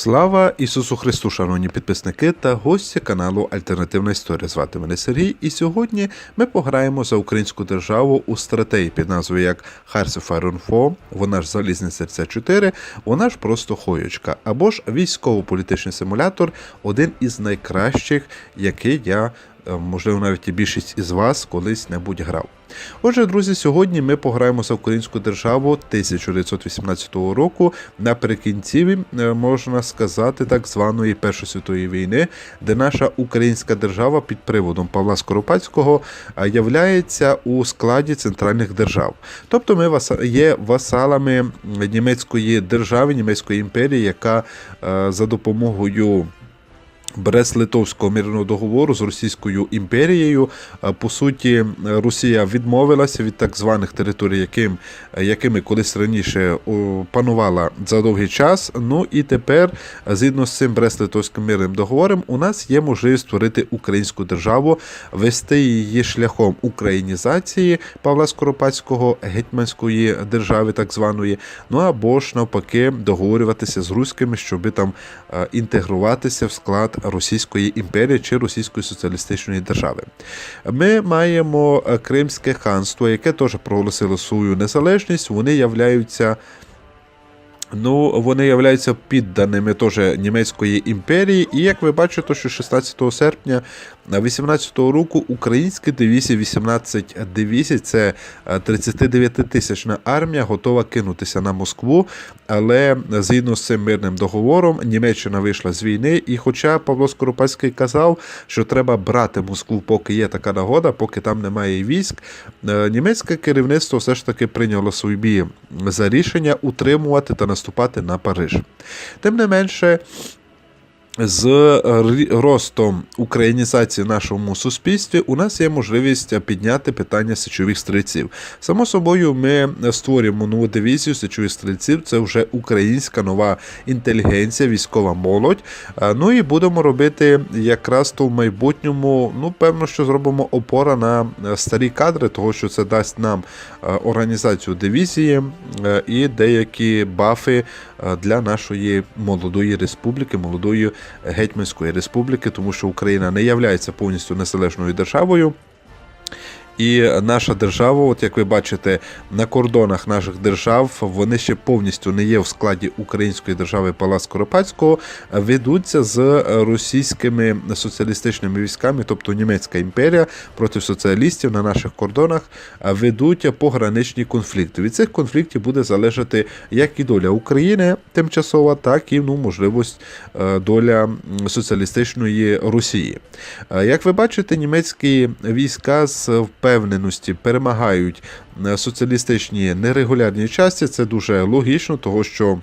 Слава Ісусу Христу, шановні підписники та гості каналу Альтернативна Історія. Звати мене Сергій, і сьогодні ми пограємо за українську державу у стратегії під назвою як Hearts of Iron 4, вона ж Залізне серця 4, вона ж просто Хоючка, або ж військово-політичний симулятор, один із найкращих, який я, можливо, навіть і більшість із вас колись небудь грав. Отже, друзі, сьогодні ми пограємо за українську державу 1918 року наприкінці, е, можна сказати, так званої Першої світової війни, де наша українська держава під приводом Павла Скоропадського е, являється у складі центральних держав. Тобто ми є васалами німецької держави, німецької імперії, яка е, за допомогою. Брест-Литовського мирного договору з Російською імперією. Е, По суті, Росія відмовилася від так званих територій, яким, е, якими колись раніше панувала за довгий час. Ну і тепер, е, згідно з цим Брест-Литовським мирним договором, у нас є можливість створити українську державу, вести її шляхом українізації Павла Скоропадського, гетьманської держави, так званої, ну або ж навпаки договорюватися з руськими, щоб там інтегруватися в склад Російської імперії чи Російської соціалістичної держави. Ми маємо е, Кримське ханство, яке теж проголосило свою незалежність. Вони являються. Ну, вони являються підданими теж німецької імперії, і як ви бачите, що 16 серпня 18 року українські дивізії 18 дивізій, це 39 тисячна армія, готова кинутися на Москву. Але згідно з цим мирним договором, Німеччина вийшла з війни. І хоча Павло Скоропадський казав, що треба брати Москву, поки є така нагода, поки там немає військ, е, німецьке керівництво все ж таки прийняло собі за рішення утримувати та наступати на Париж. Тим не менше. З ростом українізації нашому суспільстві у нас є можливість підняти питання січових стрільців. Само собою, ми створюємо нову дивізію січових стрільців. Це вже українська нова інтелігенція, військова молодь. Ну і будемо робити якраз то в майбутньому. Ну, певно, що зробимо опора на е, старі кадри, того що це дасть нам е, організацію дивізії е, і деякі бафи е, для нашої молодої республіки, молодої гетьманської республіки, тому що Україна не є повністю незалежною державою. І наша держава, от як ви бачите, на кордонах наших держав вони ще повністю не є в складі української держави Павла Скоропадського, а ведуться з російськими соціалістичними військами, тобто німецька імперія проти соціалістів на наших кордонах ведуть пограничні конфлікти. Від цих конфліктів буде залежати як і доля України тимчасова, так і ну, можливість е, доля соціалістичної Росії. Е, Як ви бачите, німецькі війська з впевненості перемагають е, соціалістичні нерегулярні часті. Це дуже логічно, того що.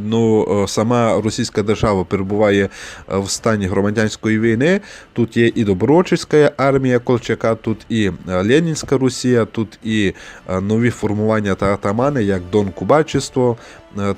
Ну, е, сама російська держава перебуває е, в стані громадянської війни. Тут є і добровольча армія Колчака, тут і Ленінська Росія, тут і нові формування та атамани, як Дон Кубачество,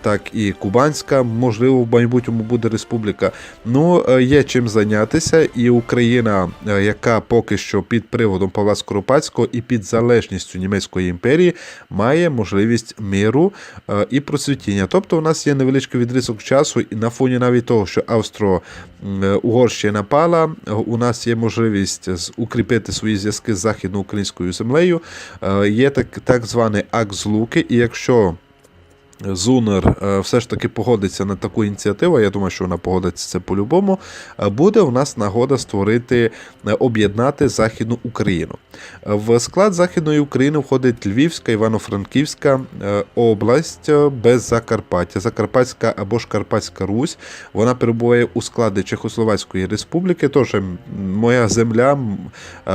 так і Кубанська, можливо, в майбутньому буде республіка. Ну, е, є чим зайнятися, і Україна, е, яка поки що під приводом Павла Скоропадського і під залежністю німецької імперії, має можливість миру е, і процвітіння. Тобто, у нас є невеличкий відрізок часу, і на фоні навіть того, що Австро-Угорщина пала, е, у нас є можливість укріпити свої зв'язки з західноукраїнською землею. Е, Є так, так званий акт злуки, і якщо Зунер е, все ж таки погодиться на таку ініціативу. Я думаю, що вона погодиться це по-любому. е, Буде у нас нагода створити, е, об'єднати Західну Україну. В склад Західної України входить Львівська, Івано-Франківська область без Закарпаття. Закарпатська або ж Карпатська Русь. Вона перебуває у складі Чехословацької республіки. Тож моя земля,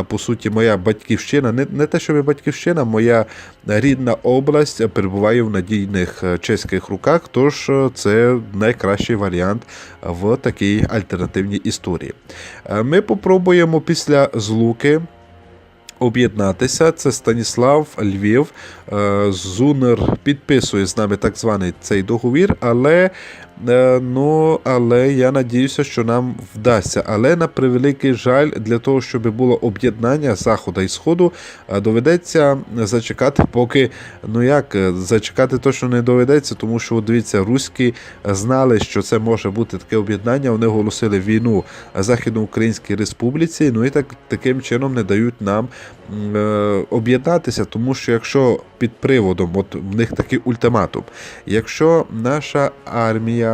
по суті, моя батьківщина, не, не те, що ви батьківщина, моя рідна область перебуває в надійних чеських руках, тож е, це найкращий варіант в такій альтернативній історії. Е, Ми попробуємо після злуки. Об'єднатися це Станіслав Львів. Е, Зунер підписує з нами так званий цей договір, але Ну, але я надіюся, що нам вдасться. Але на превеликий жаль, для того, щоб було об'єднання заходу і сходу, е, доведеться зачекати, поки ну як е, зачекати точно не доведеться, тому що от дивіться, руські знали, що це може бути таке об'єднання. Вони оголосили війну Західноукраїнській Республіці. Ну і так таким чином не дають нам е, об'єднатися, тому що якщо під приводом, от в них такий ультиматум, якщо наша армія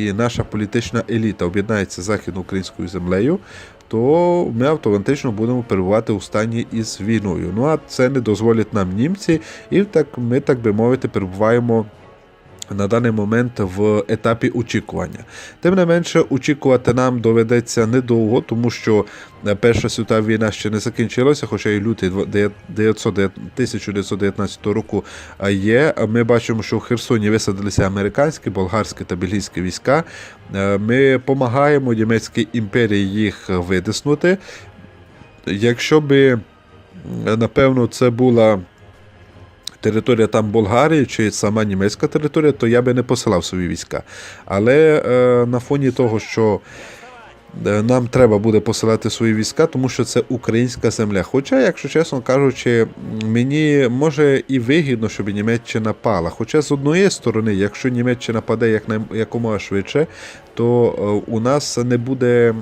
і наша політична еліта об'єднається з західноукраїнською землею, то ми автоматично будемо перебувати у стані із війною. Ну а це не дозволять нам німці, і так ми, так би мовити, перебуваємо. На даний момент в етапі очікування. Тим не менше, очікувати нам доведеться недовго, тому що е, Перша світова війна ще не закінчилася, хоча і лютий 1919 року е, є. Ми бачимо, що в Херсоні висадилися американські, болгарські та бельгійські війська. Е, Ми допомагаємо німецькій імперії їх витиснути. Якщо би, напевно, це була територія там Болгарії чи сама німецька територія, то я би не посилав свої війська. Але е, на фоні того, що е, нам треба буде посилати свої війська, тому що це українська земля. Хоча, якщо чесно кажучи, мені може і вигідно, щоб Німеччина пала. Хоча з однієї сторони, якщо Німеччина паде як якомога швидше, то е, у нас не буде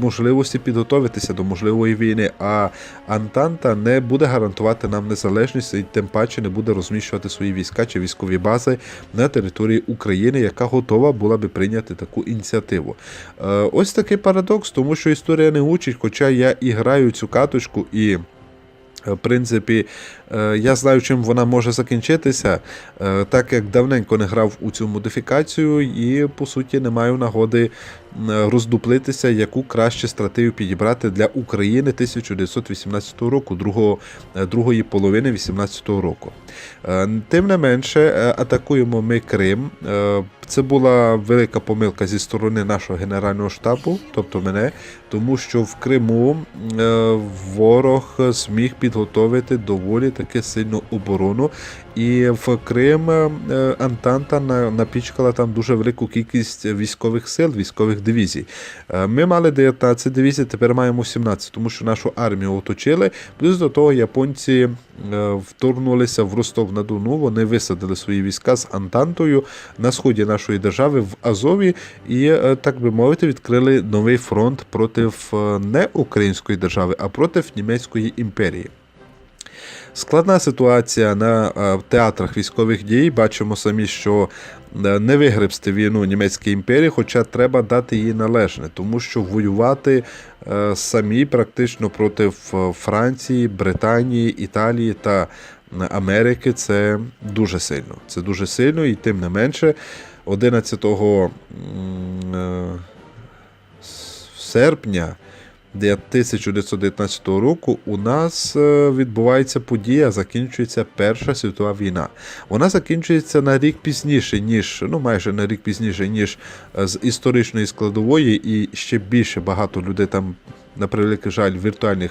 можливості підготуватися до можливої війни. А Антанта не буде гарантувати нам незалежність і тим паче не буде розміщувати свої війська чи військові бази на території України, яка готова була би прийняти таку ініціативу. Е, Ось такий парадокс, тому що історія не учить, хоча я і граю цю каточку і. В принципі, е, я знаю, чим вона може закінчитися, е, так як давненько не грав у цю модифікацію, і по суті не маю нагоди роздуплитися, яку краще стратегію підібрати для України 1918 року, другого, е, другої половини 18 року. Е, Тим не менше, е, атакуємо ми Крим. Е, Це була велика помилка зі сторони нашого генерального штабу, тобто мене, тому що в Криму е, ворог зміг підготовити доволі таки сильну оборону. І в Крим е, Антанта на- напічкала там дуже велику кількість військових сил, військових дивізій. Е, Ми мали 19 дивізій, тепер маємо 17, тому що нашу армію оточили. Плюс до того японці е, вторгнулися в Ростов-на-Дону. Вони висадили свої війська з Антантою на сході нашої держави в Азові і, так би мовити, відкрили новий фронт проти не української держави, а проти німецької імперії. Складна ситуація на е, театрах військових дій. Бачимо самі, що е, не вигребсти війну німецькій імперії, хоча треба дати їй належне, тому що воювати е, самі практично проти Франції, Британії, Італії та Америки це дуже сильно. Це дуже сильно, і тим не менше, 11 м, е, серпня 1919 року у нас е, відбувається подія, закінчується Перша світова війна. Вона закінчується на рік пізніше, ніж ну майже на рік пізніше, ніж е, з історичної складової, і ще більше багато людей там, на превеликий жаль, віртуальних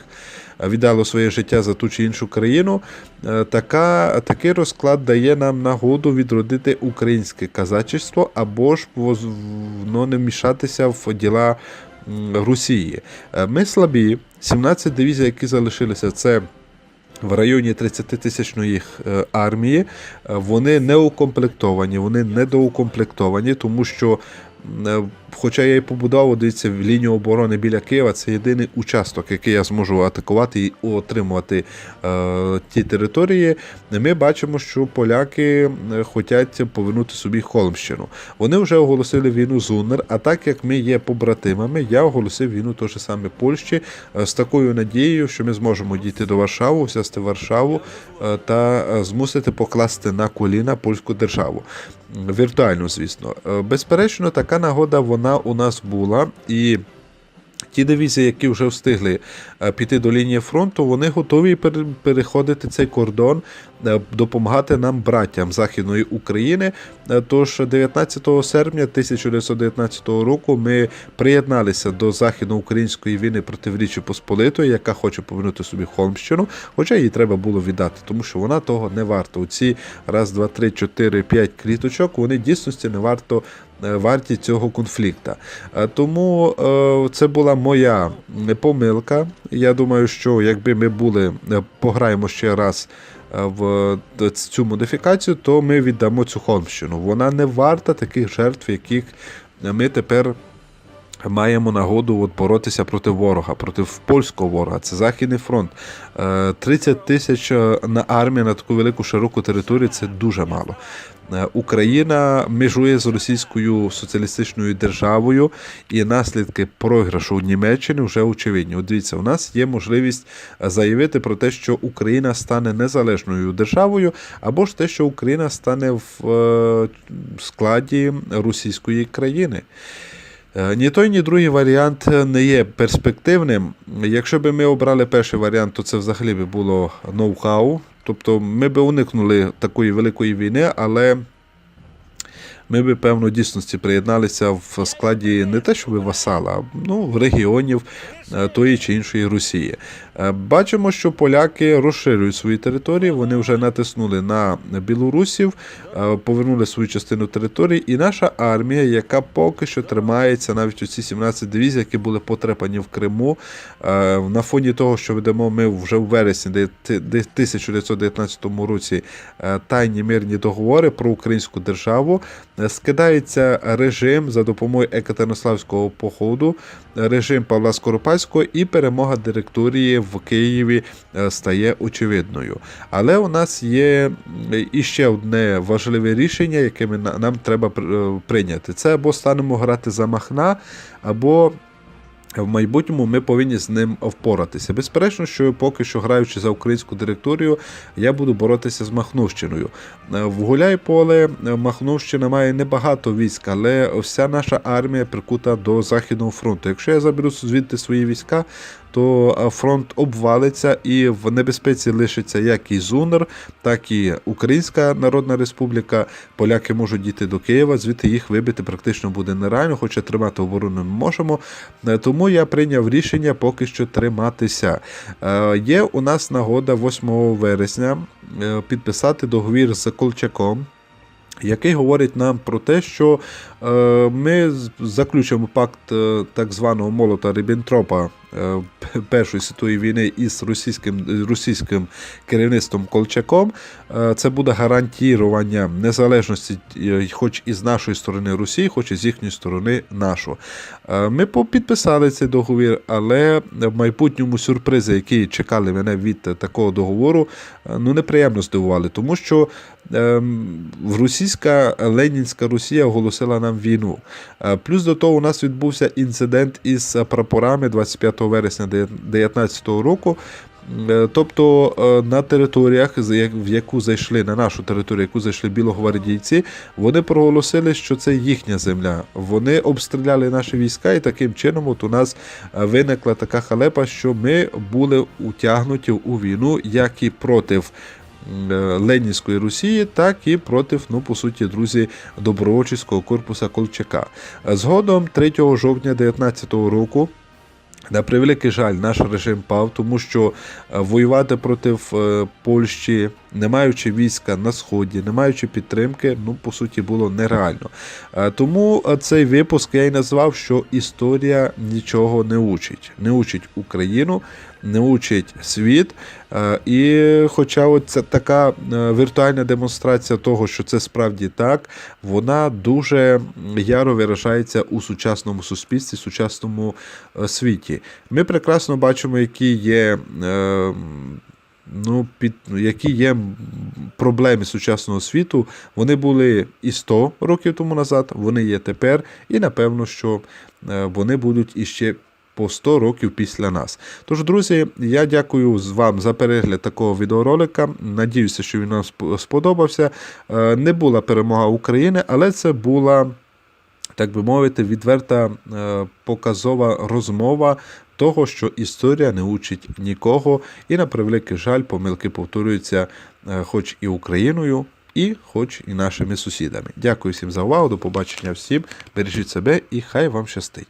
е, віддало своє життя за ту чи іншу країну. Така, такий розклад дає нам нагоду відродити українське казачество або ж воно не мішатися в діла Росії. Е, Ми слабі. 17 дивізій, які залишилися, це в районі 30 тисячної е, армії. Е, Вони не укомплектовані, вони недоукомплектовані, тому що. Е, Хоча я і побудував, дивіться, в лінію оборони біля Києва, це єдиний участок, який я зможу атакувати і отримувати е, ті території. Ми бачимо, що поляки е, хочуть повернути собі Холмщину. Вони вже оголосили війну з УНР, а так як ми є побратимами, я оголосив війну теж саме Польщі е, з такою надією, що ми зможемо дійти до Варшави, взяти Варшаву е, та змусити покласти на коліна польську державу. Віртуально, звісно. Безперечно, така нагода вона у нас була і. Ті дивізії, які вже встигли е, піти до лінії фронту, вони готові переходити цей кордон, е, допомагати нам братям Західної України. Е, Тож 19 серпня 1919 року ми приєдналися до західноукраїнської війни проти Річі Посполитої, яка хоче повернути собі Холмщину, хоча її треба було віддати, тому що вона того не варта. Оці раз, два, три, чотири, п'ять кліточок, вони дійсності не варто вартість цього конфлікту. Е, Тому е, це була моя помилка. Я думаю, що якби ми були, е, пограємо ще раз. е, В цю модифікацію, то ми віддамо цю Холмщину. Вона не варта таких жертв, яких ми тепер маємо нагоду от боротися проти ворога, проти польського ворога. Це Західний фронт. Е, 30 тисяч е, на армію на таку велику широку територію це дуже мало. Е, Україна межує з російською соціалістичною державою, і наслідки програшу в Німеччині вже очевидні. От дивіться, у нас є можливість е, заявити про те, що Україна стане незалежною державою, або ж те, що Україна стане в е, складі російської країни. Ні той, ні другий варіант не є перспективним. Якщо б ми обрали перший варіант, то це взагалі би було ноу-хау. Тобто ми б уникнули такої великої війни, але ми би, певно, дійсності приєдналися в складі не те, що васала, а ну, в регіонів тої чи іншої Росії. Е, Бачимо, що поляки розширюють свої території, вони вже натиснули на білорусів, е, повернули свою частину території, і наша армія, яка поки що тримається, навіть оці 17 дивізій, які були потрепані в Криму, е, на фоні того, що ведемо ми вже в вересні де- де- 1919 році е, тайні мирні договори про українську державу, е, скидається режим за допомогою Екатеринославського походу, режим Павла Скоропадського і перемога директорії в Києві е, стає очевидною. Але у нас є іще одне важливе рішення, яке нам треба е, прийняти. Це або станемо грати за Махна, або в майбутньому ми повинні з ним впоратися. Безперечно, що поки що граючи за українську директорію, я буду боротися з Махновщиною. Е, В Гуляйполе е, Махновщина має небагато військ, але вся наша армія прикута до Західного фронту. Якщо я заберу звідти свої війська, то е, фронт обвалиться і в небезпеці лишиться як і Зунер, так і Українська Народна Республіка. Поляки можуть дійти до Києва, звідти їх вибити практично буде нереально, хоча тримати оборону ми можемо. Е, Тому я прийняв рішення поки що триматися. Е, Є у нас нагода 8 вересня е, підписати договір з Колчаком. Який говорить нам про те, що е, ми заключимо пакт е, так званого молота Ріббентропа е, Першої світової війни із російським, російським керівництвом Колчаком. Це буде гарантірування незалежності, хоч і з нашої сторони Росії, хоч і з їхньої сторони нашу. Е, Ми підписали цей договір, але в майбутньому сюрпризи, які чекали мене від такого договору, ну неприємно здивували, тому що російська Ленінська Росія оголосила нам війну. Е, Плюс до того у нас відбувся інцидент із прапорами 25 вересня 2019 року. Е, Тобто е, на територіях, в яку зайшли, на нашу територію, яку зайшли білогвардійці, вони проголосили, що це їхня земля. Вони обстріляли наші війська, і таким чином от у нас е, виникла така халепа, що ми були утягнуті у війну, як і проти е, Ленінської Росії, так і проти, ну, по суті, друзі, добровольчого корпуса Колчака. Е, Згодом 3 жовтня 2019 року. На превеликий жаль, наш режим пав, тому що е, воювати проти е, Польщі, не маючи війська на сході, не маючи підтримки, ну по суті було нереально. Е, Тому е, цей випуск я й назвав, що історія нічого не учить. Не учить Україну, не учить світ. Е, І хоча от така е, віртуальна демонстрація того, що це справді так, вона дуже яро виражається у сучасному суспільстві, сучасному е, світі. Ми прекрасно бачимо, які є. Ну, під які є проблеми сучасного світу, вони були і 100 років тому назад, вони є тепер, і напевно, що вони будуть іще по 100 років після нас. Тож, друзі, я дякую вам за перегляд такого відеоролика. Надіюся, що він вам сподобався. Е, Не була перемога України, але це була так би мовити, відверта е, показова розмова того, що історія не учить нікого, і на превеликий жаль, помилки повторюються е, хоч і Україною, і хоч і нашими сусідами. Дякую всім за увагу. До побачення всім. Бережіть себе і хай вам щастить.